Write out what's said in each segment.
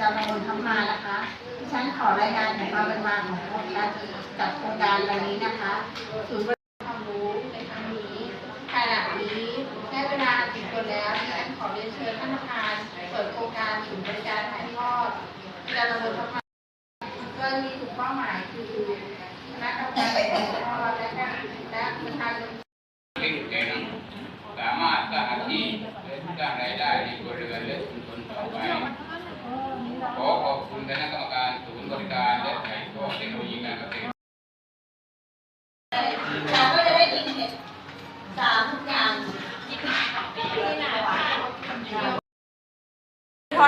จารย์มนทำมานะคะดิฉันขอรายงานถึงความเป็นมาของโครงการจัดโครงการวันนี้นะคะศูนย์บริการความรู้ในครั้งนี้ขณะนี้ได้เวลาถึงตัวแล้วดิฉันขอเรียนเชิญท่านประธานเปิดโครงการศูนย์บริการถ่ายทอดอาจารย์มนทำมาโดยมีถูกเป้าหมายคือคณะกรรมการถ่ายทอดและการและประชาชนเก่งเก่งสามารถสร้างอาชีพและสร้างรายได้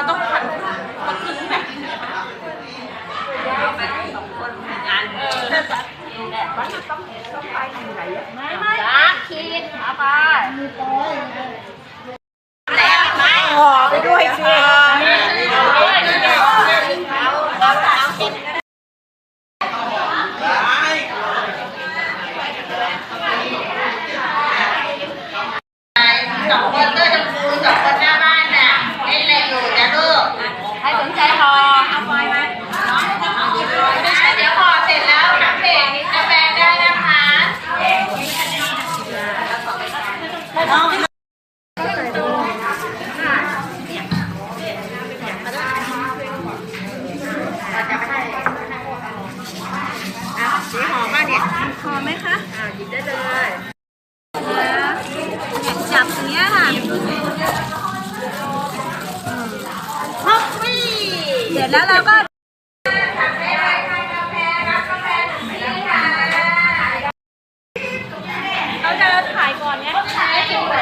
พอต้องพันต้องทิ้งแบบไปสองคนงานเออแต่ว่าต้องต้องไปอยู่ไหนไม่ไม่คิดเอาไปแล้วไม่หอไปด้วยสิเราสาวกินก็ได้ สองคนก็จะคุยสองคนหน้าบ้านน่ะเล่นอะไรอยู่นะลูก ใครสนใจพอเอาไปไหม เดี๋ยวพอเสร็จแล้วทำเพลงกาแฟได้นะคะ สีหอมมากเนี่ยหอมไหมคะอ่าหยิบได้เลยจับอย่างเงี้ยค่ะฮอปปี้เสร็จ แล้วเราก็เราจะถ่ายก่อนเนี่ยถ่ายก่อนเ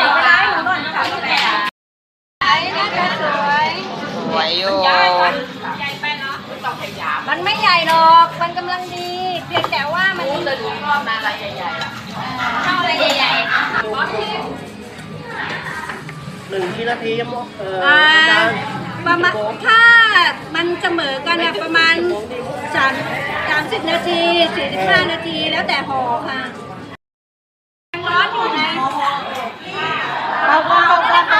ดี๋ยวเวลาให้หนูก่อนค่ะกาแฟไอ้นะคะสวยสวยอยู่ใหญ่ไปเนาะมันไม่ใหญ่หรอก มันกำลังดีเพียงแต่ว่ามันเลยชอบมาอะไรใหญ่ๆชอบอะไรใหญ่ๆหนึ่งวินาทียังบอกเอออ่าอาจารย์ ประมาณถ้ามันเสมอกันเนี่ยประมาณสามสามสิบนาทีสี่สิบห้านาทีแล้วแต่ห่อค่ะยังร้อนอยู่ไง เราก็เราก็เราก็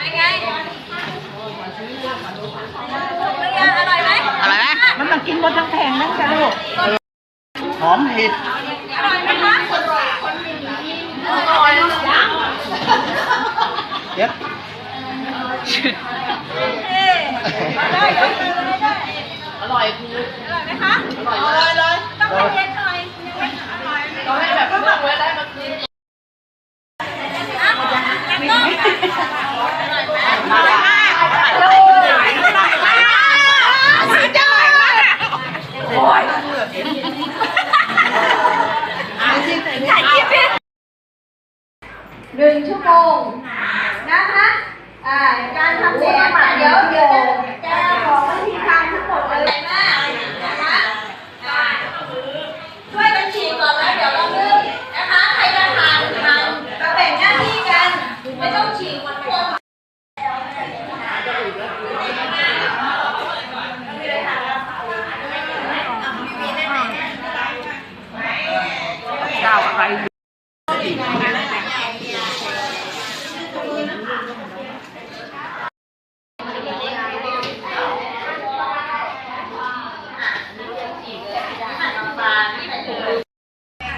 เป็นไงสุกหรื อยังอร่อยไหมอะไรนะมันมากินบนทั้งแผงนั่นจ้ะลูกหอมเห็ดอร่อยไหมคะเดี๋ยวเอ๊ะได้ยกมือเลยได้อร่อยคืออร่อยไหมคะ อร่อยเลยต้องให้เย็นหน่อยยังไม่อร่อยต้องให้แบบต้องไว้ได้มาคืนอะยังต้องอร่อยไหมอร่อยมากอร่อยมากสุดยอด โอ้ยถ่ายคลิปดิหนึ่งชั่วโมงนะคะอ่าการทำเสร็จเดี๋ยวเดี๋ยวจะจะบอกวิธีทำทั้งหมดเลยมากนะคะอ่าช่วยกันฉีกก่อนแล้วเดี๋ยวเรานึ่งนะคะใครจะทานทานเราแบ่งหน้าที่กันไม่ต้องฉีกหมดคน เจ้า อะไร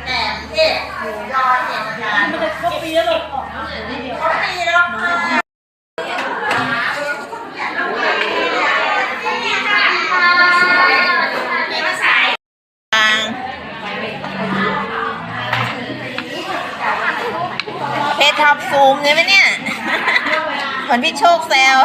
แต่เทศหมูยอเนี่ยนะคะมันจะครบปีแล้วหรอครบปี ภูมใช่ไหมเนี่ยเหมือนพี่โชคแซว